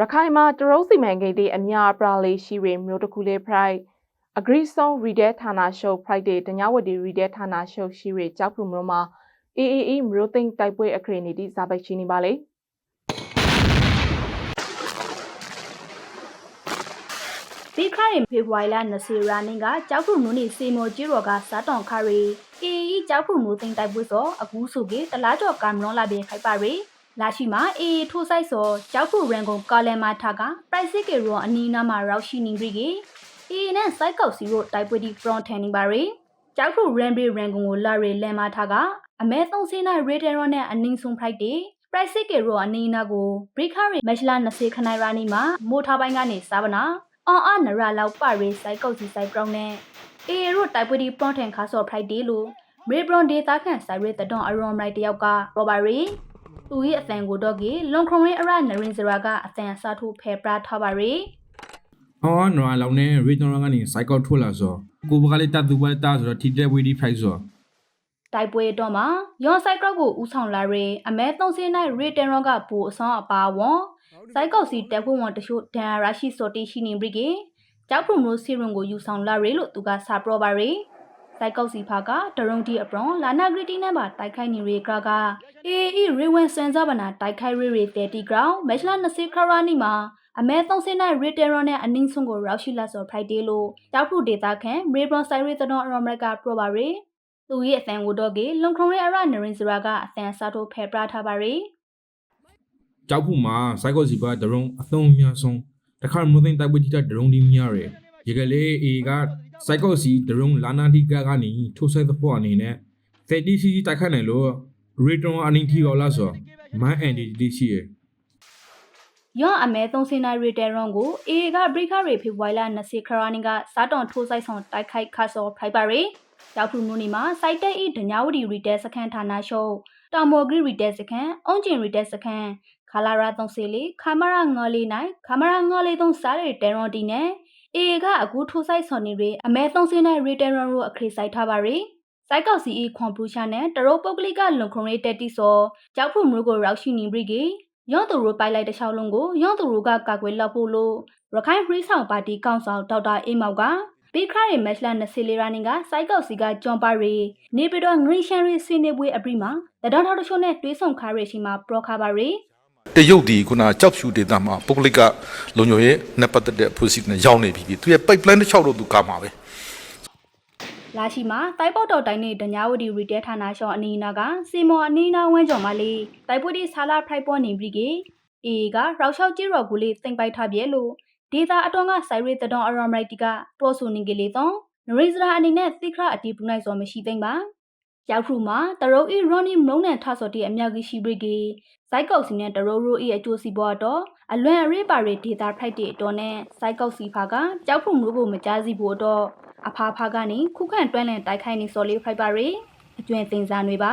ရခိုင်မှာတရုတ်စီမံကိန်းတွေအများပရာလေးရှိရမျိုးတစ်ခုလေးဖရိုက်အဂရိဆုံးရီဒဲဌာနရှုပ်ဖရိုက်တဲ့တညဝတီရီဒဲဌာနရှုပ်ရှိရကြောက်ဖူမျိုးမှာအေးအေးအေးမျိုးသိမ့်တိုက်ပွဲအခရေနေတိဇာပိတ်ရှိနေပါလေပြီးခရင်ဖေဖော်ဝါရီလ20ရာနေ့ကကြောက်ခုမျိုးနေစေမော်ကြီးရော်ကစားတောင်ခရီအေအီကြောက်ခုမျိုးသိမ့်တိုက်ပွဲစောအခုဆိုကေတလားကျော်ကံမလွန်လာပြေခိုက်ပါရီ လာရှိမှာအေအီထိုးဆိုင်စောကြောက်ခုရန်ကုန်ကာလန်မာထာကပရိုက်စစ်ကေရောအနီးနားမှာရောက်ရှိနေပြီကေအေအီနဲ့စိုက်ကောက်စီရောတိုက်ပွဲဒီဖရွန်ထန်နေပါရီကြောက်ခုရန်ဘီရန်ကုန်ကိုလာရီလန်မာထာကအမဲသုံးစင်းနိုင်ရေတယ်ရောနဲ့အနင်းဆုံးဖိုက်တေပရိုက်စစ်ကေရောအနီးနားကိုဘရိခရီမက်ရှလာ20ခနိုင်ရာနီမှာမိုထားပိုင်းကနေစားပနာအော်အနရလောက်ပရိစိုက်ကုတ်စီစိုက်ပရောင်းနဲ့အေရိုတိုက်ပွေဒီပရွန်ထန်ခါဆော့ဖရိုက်ဒေးလို့မေဘရွန်ဒေတာခန့်ဆိုင်ရဲတဒွန်အရွန်မိုက်တယောက်ကရောဘာရီ သူရဲ့အတန်ကိုတော့ကေလွန်ခရုံရဲအရနရင်စရာကအတန်အစားထိုးဖဲပရာထားပါရီအော်နော်လောင်နေရေတော်ကနေစိုက်ကောက်ထွက်လာဆိုကိုဘကလေးတတ်သူပဲတာဆိုတော့တီတက်ဝီဒီဖိုက်ဆိုတိုက်ပွဲတော့မှာယောန်ဆိုင်ကောက်ကိုဥဆောင်လာရီအမဲသုံးစင်းနိုင်ရေတန်ရောကဘူအဆောင်အပါဝွန်စိုက်ကောက်စီတက်ဖို့ဝန်တချို့ဒန်ရာရှိစော်တီရှိနေပြီကေကြောက်ဖုံမျိုးစီရင်ကိုယူဆောင်လာရီလို့သူကစာပရောပါရီ စိုက်ကောက်စီဖာကဒရုံတီအပရွန်လာနာဂရီတီနဲ့ပါတိုက်ခိုက်နေရီကကအေအီရေဝန်စန်ဇာဗနာတိုက်ခိုက်ရီရီ30 ground မက်ချလာ20ခရာနီမှာအမဲသုံးစင်းနိုင်ရီတန်ရောနဲ့အနင်းဆွန်ကိုရောက်ရှိလာစော်ဖရိုက်ဒေးလို့တောက်ဖုဒေတာခန့်မေဘရွန်ဆိုင်ရီတတော်အရမရကပရောပါရီသူရဲ့အသံကိုတော့ကေလုံခုံရဲအရနရင်စရာကအသံစားထိုးဖဲပရာထားပါရီကြောက်ဖို့မှာစိုက်ကောက်စီပါဒရုံအသုံးအများဆုံးတခါမသိတိုက်ပွဲတိတဒရုံဒီများရယ် ရေကလေးအေကစိုက်ကောက်စီဒရုံလာနာဒီကာကနေထိုးဆဲသဖို့အနေနဲ့ 30 cc တိုက်ခတ်နိုင်လို့ရေတော်အနင်းထီရောလာဆိုမန်အန်ဒီတီရှိရယ်ယောအမဲသုံးစင်နာရီတဲရွန်ကိုအေကဘရိခရီဖေဖော်ဝါရီလ20ခရာနီကစားတောင်ထိုးဆိုင်ဆောင်တိုက်ခိုက်ခါဆော်ဖိုက်ပါရီရောက်ဖူနူနီမှာစိုက်တက်ဤဒညာဝတီရီတဲစခန်းဌာနရှုပ်တောင်မော်ဂရီရီတဲစခန်းအုံကျင်ရီတဲစခန်းခလာရာ34ခမရာငေါ်လေးနိုင်ခမရာငေါ်လေးသုံးစားရီတဲရွန်တီနဲ့ အေကအခုထိုးဆိုင်ဆော်နေရီအမဲသုံးစင်နာရီတဲရွန်ကိုအခရီဆိုင်ထားပါရီစိုက်ကောက်စီအီခွန်ပူရှာနဲ့တရုတ်ပုတ်ကလိကလုံခုံရေးတက်တီစောကြောက်ဖူမျိုးကိုရောက်ရှိနေပြီကေရော့သူတို့ပိုက်လိုက်တခြားလုံးကိုရော့သူတို့ကကာကွယ်လောက်ဖို့လို့ရခိုင်ဖရီဆောင်ပါတီကောင်ဆောင်ဒေါက်တာအေးမောက်ကဘီခရရဲ့မက်ချလာ24ရာနင်ကစိုက်ကောက်စီကဂျွန်ပါရီနေပြီးတော့ငရီရှန်ရီဆွေးနေပွဲအပြီးမှာတဒေါထောက်တချို့နဲ့တွေးဆုံခါရရှိမှာပရောခါပါရီ တရုတ်ဒီခုနကြောက်ဖြူဒေတာမှာပုဂ္ဂလိကလုံခြုံရေးနဲ့ပတ်သက်တဲ့အဖွဲ့အစည်းတွေနဲ့ရောက်နေပြီသူရဲ့ pipeline တစ်ချောက်တော့သူကမှာပဲလာရှိမှာတိုက်ပေါက်တော်တိုင်းနဲ့ဒညာဝတီရီတဲဌာနရှောင်းအနီးနာကစီမော်အနီးနာဝန်းကျော်မှာလေးတိုက်ပွေးဒီဆာလာဖရိုက်ပေါ်နေပြီကေအေကရောက်လျှောက်ကြီးရော်ကူလေးသိမ့်ပိုက်ထားပြဲလို့ဒေတာအတွန်းကဆိုင်ရီတဒေါအရမရိုက်တီကတောဆူနေကလေးတော့နရိစရာအနေနဲ့သိခရအတီးပူနိုင်စော်မရှိသိမ့်ပါ ရောက်ခရူမှာတရုတ်ဤရော်နီမုံနဲ့ထဆော်တီအမြောက်ကြီးရှိပြီကေဇိုက်ကောက်စီနဲ့တရုတ်ရိုးဤအကျိုးစီပေါ်တော့အလွန်အရေးပါရီဒေတာဖိုက်တီအတော်နဲ့ဇိုက်ကောက်စီဖာကကြောက်ဖုံမျိုးကိုမကြားစီဖို့တော့အဖာဖာကနေခုခံတွန်းလန်တိုက်ခိုင်းနေစော်လေးဖိုက်ပါရီအကျွင်တင်စားတွေပါ